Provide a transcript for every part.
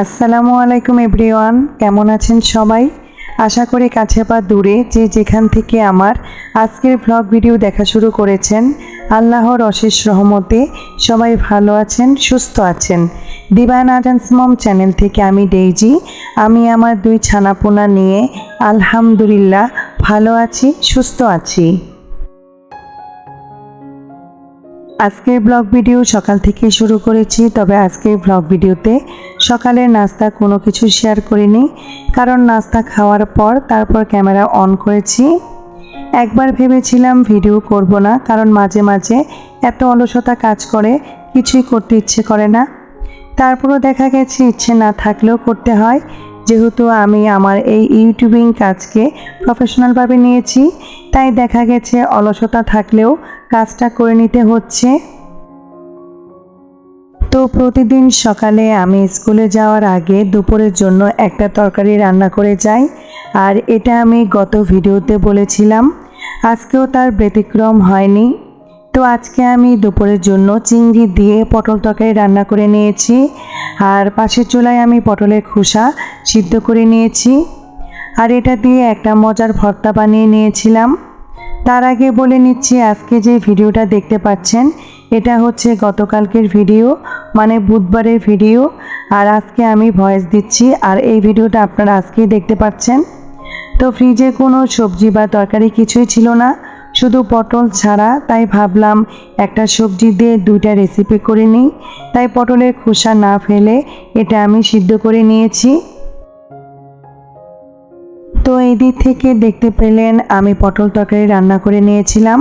আসসালামু আলাইকুম এভরিওয়ান, কেমন আছেন সবাই? আশা করি কাছে বা দূরে যে যেখান থেকে আমার আজকের ভ্লগ ভিডিও দেখা শুরু করেছেন, আল্লাহর অশেষ রহমতে সবাই ভালো আছেন, সুস্থ আছেন। দিবান আজান্স মম চ্যানেল থেকে আমি ডেইজি, আমি আমার দুই ছানাপোনা নিয়ে আলহামদুলিল্লাহ ভালো আছি, সুস্থ আছি। আজকের ব্লগ ভিডিও সকাল থেকে শুরু করেছি, তবে আজকের ব্লগ ভিডিওতে সকালের নাস্তা কোনো কিছু শেয়ার করিনি, কারণ নাস্তা খাওয়ার পর তারপর ক্যামেরা অন করেছি। একবার ভেবেছিলাম ভিডিও করব না, কারণ মাঝে মাঝে এত অলসতা কাজ করে, কিছুই করতে ইচ্ছে করে না। তারপরও দেখা গেছে ইচ্ছে না থাকলেও করতে হয়। যেহেতু আমি আমার এই ইউটিউবিং কাজকে প্রফেশনালভাবে নিয়েছি, তাই দেখা গেছে অলসতা থাকলেও কাজটা করে নিতে হচ্ছে। তো প্রতিদিন সকালে আমি স্কুলে যাওয়ার আগে দুপুরের জন্য একটা তরকারি রান্না করে যাই। আর এটা আমি গত ভিডিওতে বলেছিলাম। আজকেও তার ব্যতিক্রম হয়নি। তো আজকে আমি দুপুরের জন্য চিংড়ি দিয়ে পটল তরকারি রান্না করে নিয়েছি। আর পাশের চুলায় আমি পটলের খোসা সিদ্ধ করে নিয়েছি। আর এটা দিয়ে একটা মজার ভর্তা বানিয়ে নিয়েছিলাম। তার আগে বলে নিচ্ছি, আজকে যে ভিডিওটা দেখতে পাচ্ছেন, এটা হচ্ছে গতকালকের ভিডিও মানে বুধবারের ভিডিও, আর আজকে আমি ভয়েস দিচ্ছি, আর এই ভিডিওটা আপনারা আজকেই দেখতে পাচ্ছেন। তো ফ্রিজে কোনো সবজি বা তরকারি কিছুই ছিল না, শুধু পটল ছাড়া, তাই ভাবলাম একটা সবজি দিয়ে দুইটা রেসিপি করে নিই, তাই পটলের খোসা না ফেলে এটা আমি সিদ্ধ করে নিয়েছি। তো এই দিক থেকে দেখতে পেলেন আমি পটল তরকারি রান্না করে নিয়েছিলাম।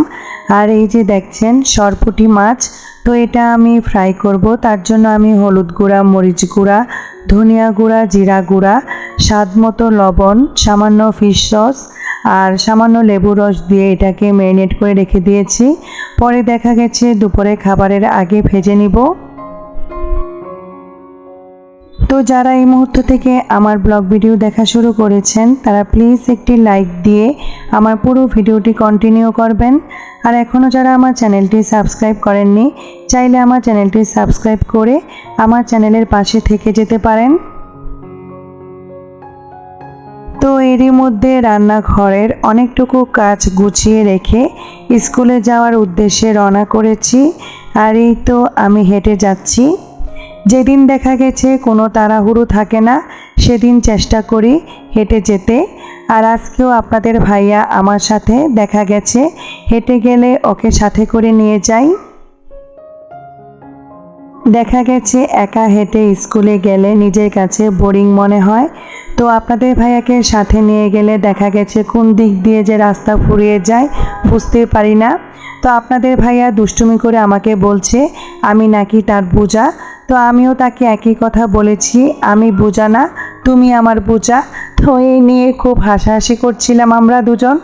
আর এই যে দেখছেন, সরপুটি মাছ, তো এটা আমি ফ্রাই করব। তার জন্য আমি হলুদ গুঁড়া, মরিচ গুঁড়া, ধনিয়া গুঁড়া, জিরা গুঁড়া, স্বাদ মতো লবণ, সামান্য ফিশ সস আর সামান্য লেবু রস দিয়ে এটাকে ম্যারিনেট করে রেখে দিয়েছি। পরে দেখা গেছে দুপুরে খাবারের আগে ভেজে নিব। তো যারা এই মুহূর্ত থেকে আমার ব্লগ ভিডিও দেখা শুরু করেছেন, তারা প্লিজ একটি লাইক দিয়ে আমার পুরো ভিডিওটি কন্টিনিউ করবেন। আর এখনও যারা আমার চ্যানেলটি সাবস্ক্রাইব করেননি, চাইলে আমার চ্যানেলটি সাবস্ক্রাইব করে আমার চ্যানেলের পাশে থেকে যেতে পারেন। তো এরই মধ্যে রান্নাঘরের অনেকটুকু কাজ গুছিয়ে রেখে স্কুলে যাওয়ার উদ্দেশ্যে রওনা করেছি। আর এই তো আমি হেঁটে যাচ্ছি। যেদিন দেখা গেছে কোনো তাড়াহুড়ো থাকে না, সেদিন চেষ্টা করি হেঁটে যেতে। আর আজকেও আপনাদের ভাইয়া আমার সাথে দেখা গেছে, হেঁটে গেলে ওকে সাথে করে নিয়ে যাই। দেখা গেছে একা হেঁটে স্কুলে গেলে নিজের কাছে বোরিং মনে হয়। তো আপনাদের ভাইয়াকে সাথে নিয়ে গেলে দেখা গেছে কোন দিক দিয়ে যে রাস্তা ফুরিয়ে যায়, বুঝতে পারি না। তো আপনাদের ভাইয়া দুষ্টুমি করে আমাকে বলছে, আমি নাকি তার বোঝা তো আমিও তাকে একই কথা বলেছি, আমি বোঝা না তুমি আমার বোঝা। তো এই নিয়ে খুব হাসাহাসি করছিলাম আমরা দুজন।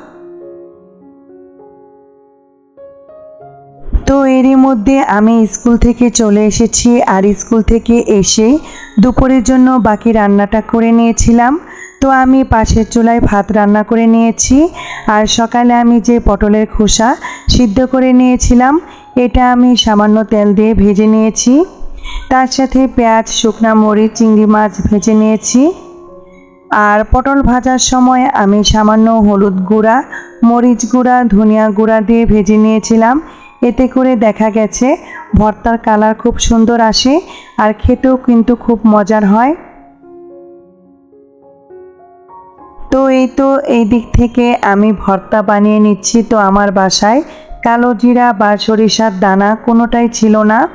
তো এরই মধ্যে আমি স্কুল থেকে চলে এসেছি আর স্কুল থেকে এসে দুপুরের জন্য বাকি রান্নাটা করে নিয়েছিলাম। তো আমি পাশের চুলায় ভাত রান্না করে নিয়েছি আর সকালে আমি যে পটলের খোসা সিদ্ধ করে নিয়েছিলাম, এটা আমি সামান্য তেল দিয়ে ভেজে নিয়েছি। তার সাথে পেঁয়াজ, শুকনা মরিচ, চিংড়ি মাছ ভেজে নিয়েছি। আর পটল ভাজার সময় আমি সামান্য হলুদ গুঁড়া, মরিচ গুঁড়া, ধনিয়া গুঁড়া দিয়ে ভেজে নিয়েছিলাম। এতে করে দেখা গেছে ভর্তার কালার খুব সুন্দর আসে আর খেতেও কিন্তু খুব মজার হয়। তো এই তো এই দিক থেকে আমি ভর্তা বানিয়ে নিচ্ছি। তো আমার বাসায় কালো জিরা বা সরিষার দানা কোনোটাই ছিল না।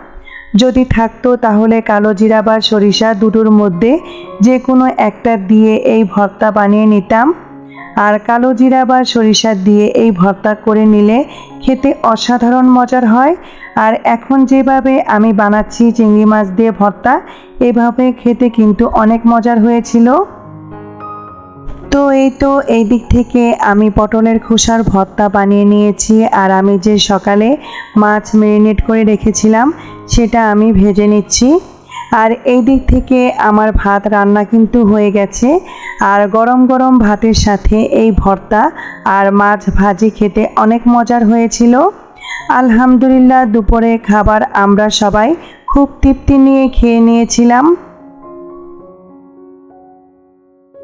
যদি থাকতো তাহলে কালো জিরা বা সরিষা দুটোর মধ্যে যে কোনো একটা দিয়ে এই ভর্তা বানিয়ে নিতাম। আর কালো জিরা বা সরিষা দিয়ে এই ভর্তা করে নিলে খেতে অসাধারণ মজার হয়। আর এখন যেভাবে আমি বানাচ্ছি চিংড়ি মাছ দিয়ে ভর্তা, এভাবে খেতে কিন্তু অনেক মজার হয়েছিল। তো এই তো এই দিক থেকে আমি পটলের খোসার ভর্তা বানিয়ে নিয়েছি আর আমি যে সকালে মাছ মেরিনেট করে রেখেছিলাম, সেটা আমি ভেজে নিচ্ছি। আর এই দিক থেকে আমার ভাত রান্না কিন্তু হয়ে গেছে। আর গরম গরম ভাতের সাথে এই ভর্তা আর মাছ ভাজি খেতে অনেক মজার হয়েছিল। আলহামদুলিল্লাহ দুপুরে খাবার আমরা সবাই খুব তৃপ্তি নিয়ে খেয়ে নিয়েছিলাম।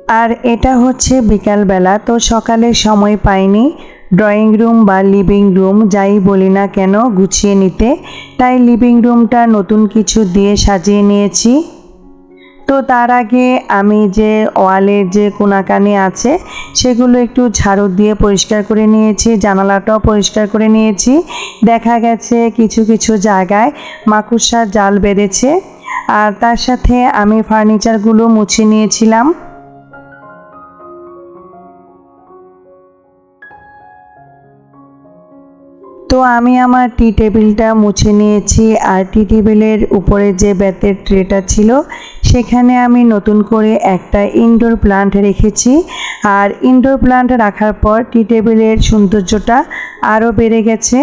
আর এটা হচ্ছে বিকালবেলা, তো সকালে সময় পাইনি। ড্রয়িং রুম বা লিভিং রুম যাই বলি না কেন, গুছিয়ে নিতে। তাই লিভিং রুমটা নতুন কিছু দিয়ে সাজিয়ে নিয়েছি। তো তার আগে আমি যে ওয়ালের যে কোনাকানি আছে, সেগুলো একটু ঝাড়ু দিয়ে পরিষ্কার করে নিয়েছি, জানালাটাও পরিষ্কার করে নিয়েছি। দেখা গেছে কিছু কিছু জায়গায় মাকুসার জাল বেঁধেছে। আর তার সাথে আমি ফার্নিচারগুলো মুছে নিয়েছিলাম। তো আমি আমার টি টেবিলটা মুছে নিয়েছি আর টি টেবিলের উপরে যে বেতের ট্রেটা ছিল, সেখানে আমি নতুন করে একটা ইনডোর প্লান্ট রেখেছি। আর ইনডোর প্লান্ট রাখার পর টি টেবিলের সৌন্দর্যটা আরও বেড়ে গেছে।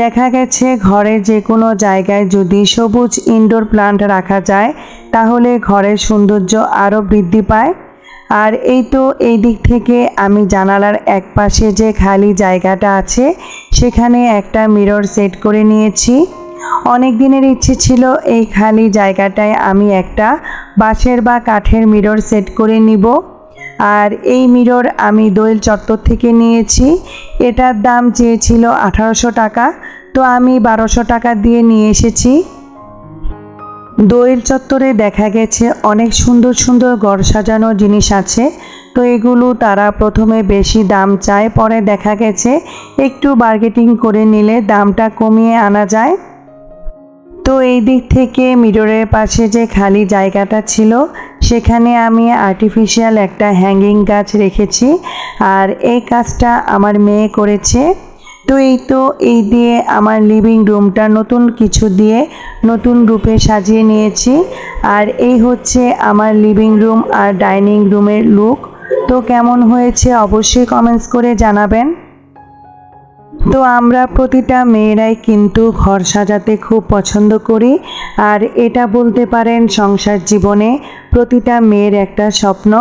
দেখা গেছে ঘরের যে কোনো জায়গায় যদি সবুজ ইনডোর প্লান্ট রাখা যায়, তাহলে ঘরের সৌন্দর্য আরও বৃদ্ধি পায়। আর এই তো এই দিক থেকে আমি জানালার এক পাশে যে খালি জায়গাটা আছে, সেখানে একটা মিরর সেট করে নিয়েছি। অনেক দিনের ইচ্ছে ছিল এই খালি জায়গাটায় আমি একটা বাঁশের বা কাঠের মিরর সেট করে নিব। আর এই মিরর আমি দোয়েল চত্বর থেকে নিয়েছি। এটার দাম চেয়েছিল আঠারোশো টাকা, তো আমি বারোশো টাকা দিয়ে নিয়ে এসেছি। দোয়েল চত্বরে দেখা গেছে অনেক সুন্দর সুন্দর ঘর সাজানো জিনিস আছে। তো এগুলো তারা প্রথমে বেশি দাম চায়, পরে দেখা গেছে একটু বার্গেটিং করে নিলে দামটা কমিয়ে আনা যায়। তো এই দিক থেকে মিররের পাশে যে খালি জায়গাটা ছিল, সেখানে আমি আর্টিফিশিয়াল একটা হ্যাঙ্গিং গাছ রেখেছি। আর এই কাজটা আমার মেয়ে করেছে। তো এই তো এই দিয়ে আমার লিভিং রুমটা নতুন কিছু দিয়ে নতুন রূপে সাজিয়ে নিয়েছি। আর এই হচ্ছে আমার লিভিং রুম আর ডাইনিং রুমের লুক তো কেমন হয়েছে অবশ্যই কমেন্টস করে জানাবেন। তো আমরা প্রতিটা মেয়েরাই কিন্তু ঘর সাজাতে খুব পছন্দ করি। আর এটা বলতে পারেন সংসার জীবনে প্রতিটা মেয়ের একটা স্বপ্ন।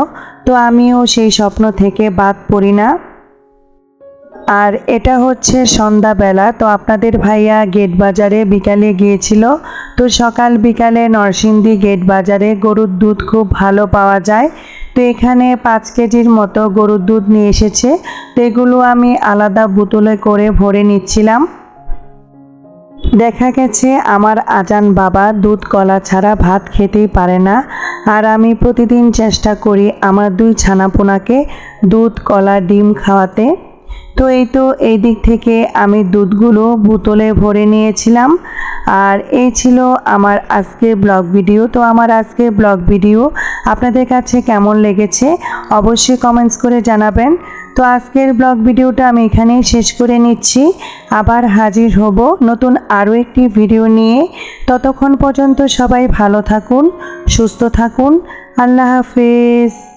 তো আমিও সেই স্বপ্ন থেকে বাদ পড়ি না। আর এটা হচ্ছে সন্ধ্যাবেলা, তো আপনাদের ভাইয়া গেট বাজারে বিকালে গিয়েছিল। তো সকাল বিকালে নরসিংদী গেট বাজারে গরুর দুধ খুব ভালো পাওয়া যায়। তো এখানে পাঁচ কেজির মতো গরুর দুধ নিয়ে এসেছে। তো এগুলো আমি আলাদা বোতলে করে ভরে নিচ্ছিলাম। দেখা গেছে আমার আজান বাবা দুধ কলা ছাড়া ভাত খেতেই পারে না। আর আমি প্রতিদিন চেষ্টা করি আমার দুই ছানাপোনাকে দুধ, কলা, ডিম খাওয়াতে। তো এই তো এই দিক থেকে আমি দুধগুলো বোতলে ভরে নিয়েছিলাম। আর এই ছিল আমার আজকের ব্লগ ভিডিও। তো আমার আজকের ব্লগ ভিডিও আপনাদের কাছে কেমন লেগেছে অবশ্যই কমেন্টস করে জানাবেন। তো আজকের ব্লগ ভিডিওটা আমি এখানেই শেষ করে নিচ্ছি। আবার হাজির হব নতুন আরও একটি ভিডিও নিয়ে। ততক্ষণ পর্যন্ত সবাই ভালো থাকুন, সুস্থ থাকুন। আল্লাহ হাফেজ।